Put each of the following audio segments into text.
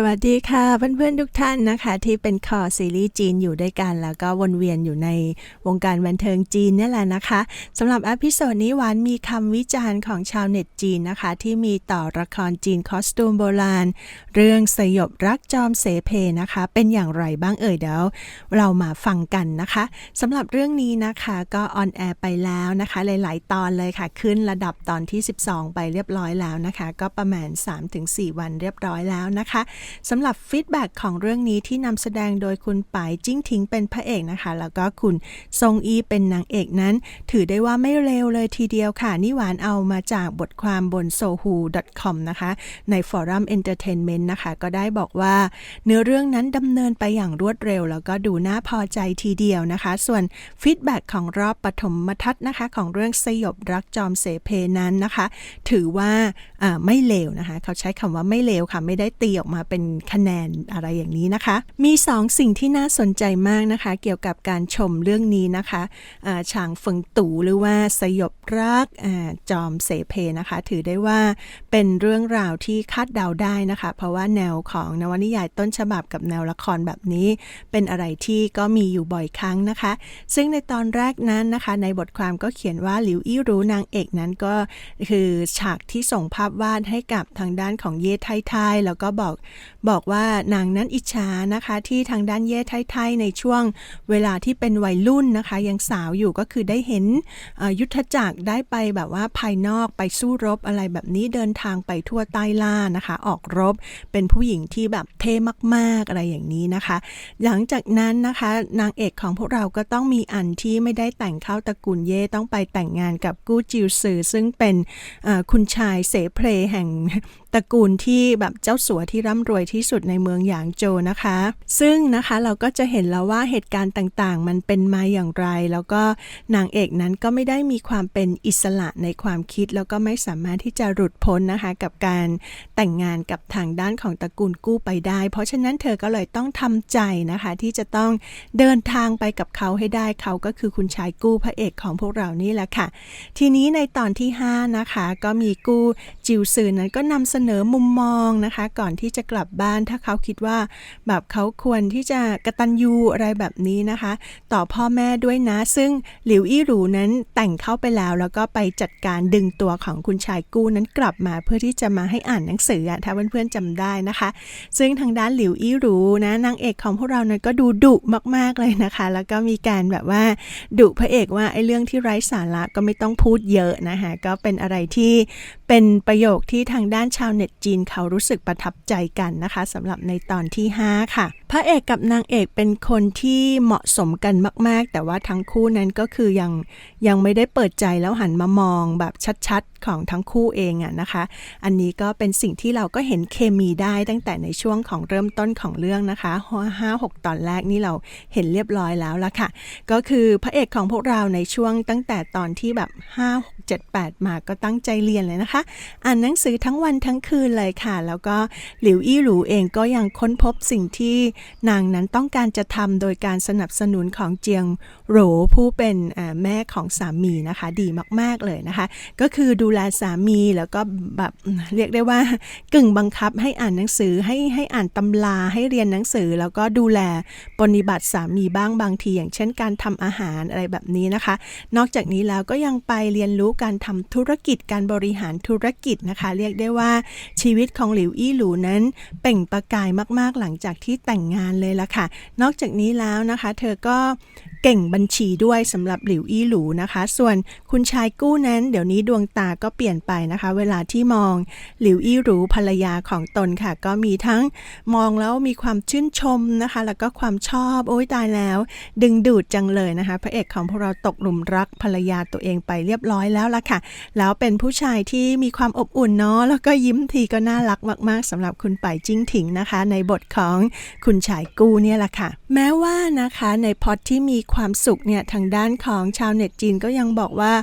สวัสดีค่ะเพื่อนๆทุกท่านนะคะ ที่เป็นคอซีรีส์จีนอยู่ด้วยกัน แล้วก็วนเวียนอยู่ในวงการบันเทิงจีนนี่แหละนะคะสำหรับอพิโซดนี้หวานมีคำวิจารณ์ของชาวเน็ตจีนนะคะ ที่มีต่อละครจีนคอสตูมโบราณ เรื่องสยบรักจอมเสเพนะคะ เป็นอย่างไรบ้างเอ่ยเดี๋ยวเรามาฟังกันนะคะสำหรับเรื่องนี้นะคะก็ออนแอร์ไปแล้วนะคะ หลายๆ ตอนเลยค่ะขึ้นระดับตอนที่ 12 ไปเรียบร้อยแล้วนะคะ ก็ประมาณ 3-4 วันเรียบร้อยแล้วนะคะสำหรับฟีดแบ็ของเรื่องนี้ที่นำแสดงโดยคุณป๋ายจิ้งทิงเป็นพระเอกนะคะ แล้วก็คุณซงอีเป็นนางเอกนั้น ถือได้ว่าไม่เร็วเลยทีเดียวค่ะนี่หวานเอามาจากบทความบน sohu.com นะคะ ในฟอรัมเอนเตอร์เทนเมนต์นะคะ ก็ได้บอกว่า เนื้อเรื่องนั้นดำเนินไปอย่างรวดเร็ว แล้วก็ดูน่าพอใจทีเดียวนะคะ ส่วนฟีดแบ็กของรอบปฐมทัศน์นะคะ ของเรื่องสยบรักจอมเสเพนั้นนะคะ ถือว่าไม่เลวนะคะ เขาใช้คำว่าไม่เลวค่ะ ไม่ได้ตีออกมาเป็นคะแนนอะไรอย่างนี้นะคะ มีสองสิ่งที่น่าสนใจมากนะคะ เกี่ยวกับการชมเรื่องนี้นะคะาฉางเฟิงตู่หรือว่าสยบรักอจอมเสเพนะคะ ถือได้ว่าเป็นเรื่องราวที่คาดเดาได้นะคะ เพราะว่าแนวของนวนิยายต้นฉบับกับแนวละครแบบนี้ เป็นอะไรที่ก็มีอยู่บ่อยครั้งนะคะ ซึ่งในตอนแรกนั้นนะคะ ในบทความก็เขียนว่าหลิวอี้รู้นางเอกนั้นก็คือฉากที่ส่งภาพวาดให้กับทางด้านของเย่ไทไทยแล้วก็บอกบอกว่านางนั้นอิจฉานะคะ ที่ทางด้านเย่ไทไทยในช่วงเวลาที่เป็นวัยรุ่นนะคะ ยังสาวอยู่ก็คือได้เห็นยุทธจักรได้ไปแบบว่าภายนอกไปสู้รบอะไรแบบนี้เดินทางไปทั่วใต้ล่านะคะ ออกรบเป็นผู้หญิงที่แบบเท่มากๆอะไรอย่างนี้นะคะ หลังจากนั้นนะคะ นางเอกของพวกเราก็ต้องมีอันที่ไม่ได้แต่งเข้าตระกูลเย่ต้องไปแต่งงานกับกู้จิวซือซึ่งเป็นคุณชายเสเพลแห่งตระกูลที่แบบเจ้าสัวที่ร่ำรวยที่สุดในเมืองหยางโจวนะคะ ซึ่งนะคะเราก็จะเห็นแล้วว่าเหตุการณ์ต่างๆ มันเป็นมาอย่างไร แล้วก็นางเอกนั้นก็ไม่ได้มีความเป็นอิสระในความคิด แล้วก็ไม่สามารถที่จะหลุดพ้นนะคะกับการแต่งงานกับทางด้านของตระกูลกู้ไปได้ เพราะฉะนั้นเธอก็เลยต้องทำใจนะคะที่จะต้องเดินทางไปกับเขาให้ได้เขาก็คือคุณชายกู้พระเอกของพวกเรานี่แหละค่ะ ทีนี้ในตอนที่ 5 นะคะ ก็มีกู้จิวซือนั้นก็นำเสนอมุมมองนะคะ ก่อนที่จะกลับบ้าน ถ้าเขาคิดว่าแบบเขาควรที่จะกระตันยูอะไรแบบนี้นะคะ ต่อพ่อแม่ด้วยนะ ซึ่งหลิวอี้หรูนั้นแต่งเข้าไปแล้ว แล้วก็ไปจัดการดึงตัวของคุณชายกู้นั้นกลับมาเพื่อที่จะมาให้อ่านหนังสือถ้าเพื่อนๆจำได้นะคะ ซึ่งทางด้านหลิวอี้หรูนะนางเอกของพวกเรานั้นก็ดูดุมากๆเลยนะคะ แล้วก็มีการแบบว่าดุพระเอกว่าไอ้เรื่องที่ไร้สาระก็ไม่ต้องพูดเยอะนะคะก็เป็นอะไรที่เป็นประโยคที่ทางด้านชาวเน็ตจีนเขารู้สึกประทับใจกันนะคะสำหรับในตอนที่ 5 ค่ะ พระเอกกับนางเอกเป็นคนที่เหมาะสมกันมาก ๆ แต่ว่าทั้งคู่นั้นก็คือยังยังไม่ได้เปิดใจแล้วหันมามองแบบชัดๆ ของทั้งคู่เองอะนะคะ อันนี้ก็เป็นสิ่งที่เราก็เห็นเคมีได้ตั้งแต่ในช่วงของเริ่มต้นของเรื่องนะคะห้าหกตอนแรกนี่เราเห็นเรียบร้อยแล้วละค่ะ ก็คือพระเอกของพวกเราในช่วงตั้งแต่ตอนที่แบบ5 6 7 8มาก็ตั้งใจเรียนเลยนะคะ อ่านหนังสือทั้งวันทั้งคืนเลยค่ะ แล้วก็หลิวอี้หลูเองก็ยังค้นพบสิ่งที่นางนั้นต้องการจะทำโดยการสนับสนุนของเจียงโหรผู้เป็นแม่ของสามีนะคะ ดีมาก ๆ เลยนะคะ ก็คือดูแลสามีแล้วก็แบบเรียกได้ว่ากึ่งบังคับให้อ่านหนังสือให้ให้อ่านตำราให้เรียนหนังสือ แล้วก็ดูแลปฏิบัติสามีบ้างบางที อย่างเช่นการทำอาหารอะไรแบบนี้นะคะ นอกจากนี้แล้วก็ยังไปเรียนรู้การทำธุรกิจการบริหารธุรกิจนะคะ เรียกได้ว่าชีวิตของหลิวอี้หลูนั้นเป่งประกายมาก ๆ หลังจากที่แต่งงงานเลยละค่ะ นอกจากนี้แล้วนะคะ เธอก็ เก่งบัญชีด้วยสำหรับหลิวอี้หลูนะคะ ส่วนคุณชายกู้นั้นเดี๋ยวนี้ดวงตาก็เปลี่ยนไปนะคะ เวลาที่มองหลิวอี้หลูภรรยาของตนค่ะ ก็มีทั้งมองแล้วมีความชื่นชมนะคะ แล้วก็ความชอบโอ้ยตายแล้ว ดึงดูดจังเลยนะคะ พระเอกของพวกเราตกหลุมรักภรรยาตัวเองไปเรียบร้อยแล้วละค่ะ แล้วเป็นผู้ชายที่มีความอบอุ่นเนาะแล้วก็ยิ้มทีก็น่ารักมาก ๆสำหรับคุณไป่จิ้งถิงนะคะ ในบทของคุณชายกู้เนี่ยแหละค่ะ แม้ว่านะคะในพอตที่มีความสุขเนี่ยทางด้านของชาวเน็ตจีนก็ยังบอกว่า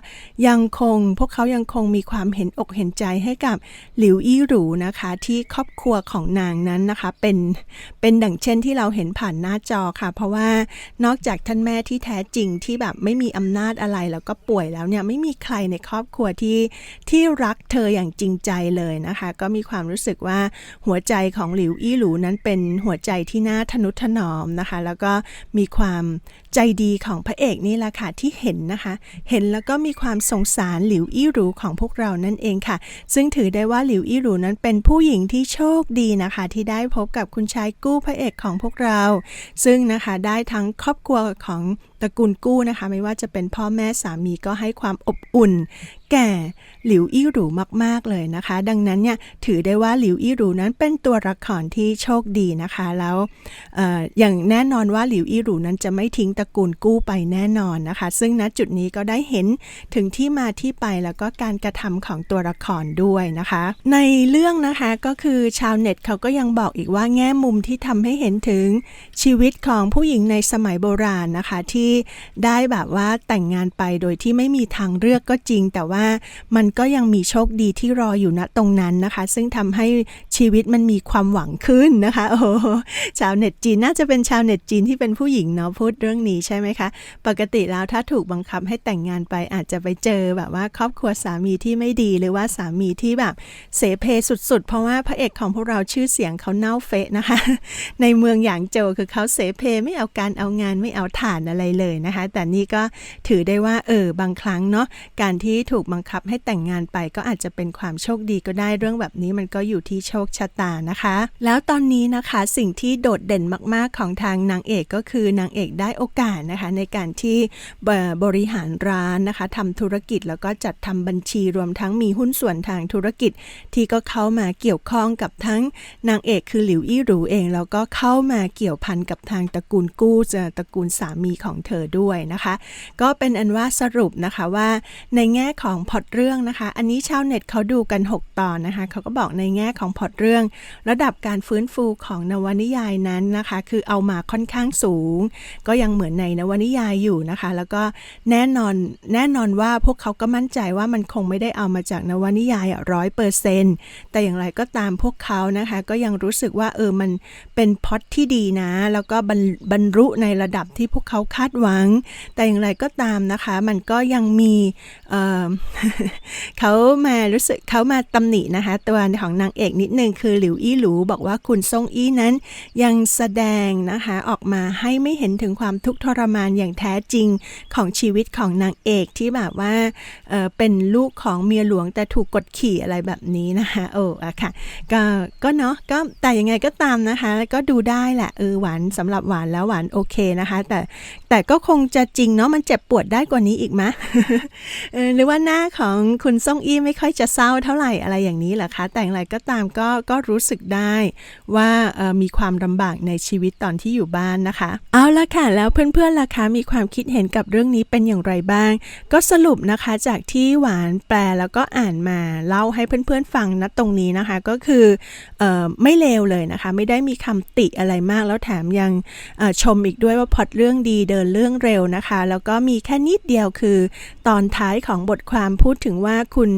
ยังคงพวกเขายังคงมีความเห็นอกเห็นใจให้กับหลิวอี้หรูนะคะ ที่ครอบครัวของนางนั้นนะคะเป็นเป็นดังเช่นที่เราเห็นผ่านหน้าจอค่ะ เพราะว่านอกจากท่านแม่ที่แท้จริงที่แบบไม่มีอำนาจอะไรแล้วก็ป่วยแล้วเนี่ยไม่มีใครในครอบครัวที่ที่รักเธออย่างจริงใจเลยนะคะ ก็มีความรู้สึกว่าหัวใจของหลิวอี้หรูนั้นเป็นหัวใจที่น่าทนุถนอมนะคะ แล้วก็มีความใจดีของพระเอกนี่แหละค่ะที่เห็นนะคะ เห็นแล้วก็มีความสงสารหลิวอี้หรูของพวกเรานั่นเองค่ะ ซึ่งถือได้ว่าหลิวอี้หรูนั้นเป็นผู้หญิงที่โชคดีนะคะ ที่ได้พบกับคุณชายกู้พระเอกของพวกเรา ซึ่งนะคะได้ทั้งครอบครัวของตระกูลกู้นะคะ ไม่ว่าจะเป็นพ่อแม่สามีก็ให้ความอบอุ่น แก่หลิวอี้หรูมาก ๆ เลยนะคะ ดังนั้นเนี่ยถือได้ว่าหลิวอี้หรูนั้นเป็นตัวละครที่โชคดีนะคะ แล้วอออย่างแน่นอนว่าหลิวอี้หรูนั้นจะไม่ทิ้งตระกูลกู้ไปแน่นอนนะคะ ซึ่งณจุดนี้ก็ได้เห็นถึงที่มาที่ไปแล้วก็การกระทำของตัวละครด้วยนะคะ ในเรื่องนะคะก็คือชาวเน็ตเขาก็ยังบอกอีกว่าแง่มุมที่ทำให้เห็นถึงชีวิตของผู้หญิงในสมัยโบราณนะคะที่ได้แบบว่าแต่งงานไปโดยที่ไม่มีทางเลือกก็จริง แต่ว่ามันก็ยังมีโชคดีที่รออยู่ณตรงนั้นนะคะ ซึ่งทำให้ชีวิตมันมีความหวังขึ้นนะคะโอ้ชาวเน็ตจีนน่าจะเป็นชาวเน็ตจีนที่เป็นผู้หญิงเนาะพูดเรื่องนี้ใช่ไหมคะ ปกติแล้วถ้าถูกบังคับให้แต่งงานไปอาจจะไปเจอแบบว่าครอบครัวสามีที่ไม่ดีหรือว่าสามีที่แบบเสเพสุดๆ เพราะว่าพระเอกของพวกเราชื่อเสียงเขาเน่าเฟะนะคะ ในเมืองหยางโจวคือเขาเสเพไม่เอาการเอางานไม่เอาฐานอะไรเลยนะคะ แต่นี่ก็ถือได้ว่าเออบางครั้งเนาะการที่ถูกบังคับให้แต่งงานไปก็อาจจะเป็นความโชคดีก็ได้เรื่องแบบนี้มันก็อยู่ที่โชคชะตานะคะ แล้วตอนนี้นะคะสิ่งที่โดดเด่นมากๆของทางนางเอกก็คือนางเอกได้โอกาสนะคะในการที่บริหารร้านนะคะทำธุรกิจแล้วก็จัดทำบัญชีรวมทั้งมีหุ้นส่วนทางธุรกิจ ที่ก็เข้ามาเกี่ยวข้องกับทั้งนางเอกคือหลิวอี้หรูเอง แล้วก็เข้ามาเกี่ยวพันกับทางตระกูลกู้จะตระกูลสามีของเธอด้วยนะคะ ก็เป็นอันว่าสรุปนะคะว่าในแง่ของพอตเรื่องนะคะ อันนี้ชาวเน็ตเขาดูกัน 6 ตอนนะคะเขาก็บอกในแง่ของพอตเรื่อง ระดับการฟื้นฟูของนวนิยายนั้นนะคะ คือเอามาค่อนข้างสูง ก็ยังเหมือนในนวนิยายอยู่นะคะ แล้วก็แน่นอนแน่นอนว่าพวกเขาก็มั่นใจว่ามันคงไม่ได้เอามาจากนวนิยายร้อยเปอร์เซนต์แต่อย่างไรก็ตามพวกเขานะคะ ก็ยังรู้สึกว่าเออมันเป็นพอตที่ดีนะ แล้วก็บรรบรรลุในระดับที่พวกเขาคาดหวัง แต่อย่างไรก็ตามนะคะ มันก็ยังมีเเขามารู้สึกเขามาตำหนินะคะ ตัวของนางเอกนิดนึงคือหลิวอี้หลูบอกว่าคุณซ่งอี้นั้น ยังแสดงนะคะออกมาให้ไม่เห็นถึงความทุกข์ทรมานอย่างแท้จริงของชีวิตของนางเอกที่แบบว่าเเป็นลูกของเมียหลวงแต่ถูกกดขี่อะไรแบบนี้นะคะโอ้อะค่ะก็ก็เนาะก็แต่ยังไงก็ตามนะคะ ก็ดูได้แหละเออหวานสำหรับหวานแล้วหวานโอเคนะคะ แต่แต่ก็คงจะจริงเนาะมันเจ็บปวดได้กว่านี้อีกไหมเออหรือว่าหน้าของคุณซ่งอี้ไม่ค่อยจะเศร้าเท่าไหร่อะไรอย่างนี้เหรอคะ แต่อย่างไรก็ตามก็ก็รู้สึกได้ว่ามีความลำบากในชีวิตตอนที่อยู่บ้านนะคะ เอาละค่ะ แล้วเพื่อนๆล่ะคะ มีความคิดเห็นกับเรื่องนี้เป็นอย่างไรบ้าง ก็สรุปนะคะจากที่หวานแปลแล้วก็อ่านมาเล่าให้เพื่อนๆฟังนะตรงนี้นะคะก็คืออไม่เลวเลยนะคะ ไม่ได้มีคำติอะไรมากแล้วแถมยังชมอีกด้วยว่าพอดเรื่องดีเดินเรื่องเร็วนะคะ แล้วก็มีแค่นิดเดียวคือ ตอนท้ายของบทความพูดถึงว่าคุณ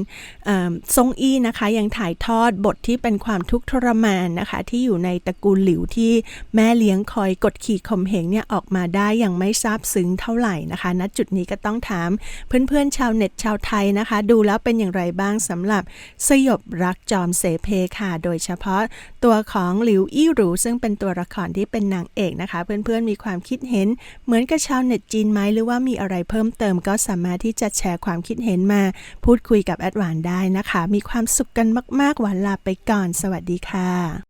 ซงอี้นะคะ ยังถ่ายทอดบทที่เป็นความทุกข์ทรมานนะคะ ที่อยู่ในตระกูลหลิวที่แม่เลี้ยงคอยกดขี่ข่มเหงเนี่ยออกมาได้อย่างไม่ซาบซึ้งเท่าไหร่นะคะณจุดนี้ก็ต้องถามเพื่อนๆชาวเน็ตชาวไทยนะคะ ดูแล้วเป็นอย่างไรบ้างสำหรับสยบรักจอมเสเพค่ะ โดยเฉพาะตัวของหลิวอี้หรูซึ่งเป็นตัวละครที่เป็นนางเอกนะคะ เพื่อนๆมีความคิดเห็นเหมือนกับชาวเน็ตจีนไหมหรือว่ามีอะไรเพิ่มเติมก็สามารถที่จะแชร์ความคิดเห็นมา พูดคุยกับแอดวานได้นะคะ มีความสุขกันมากๆหวานลาไปก่อน สวัสดีค่ะ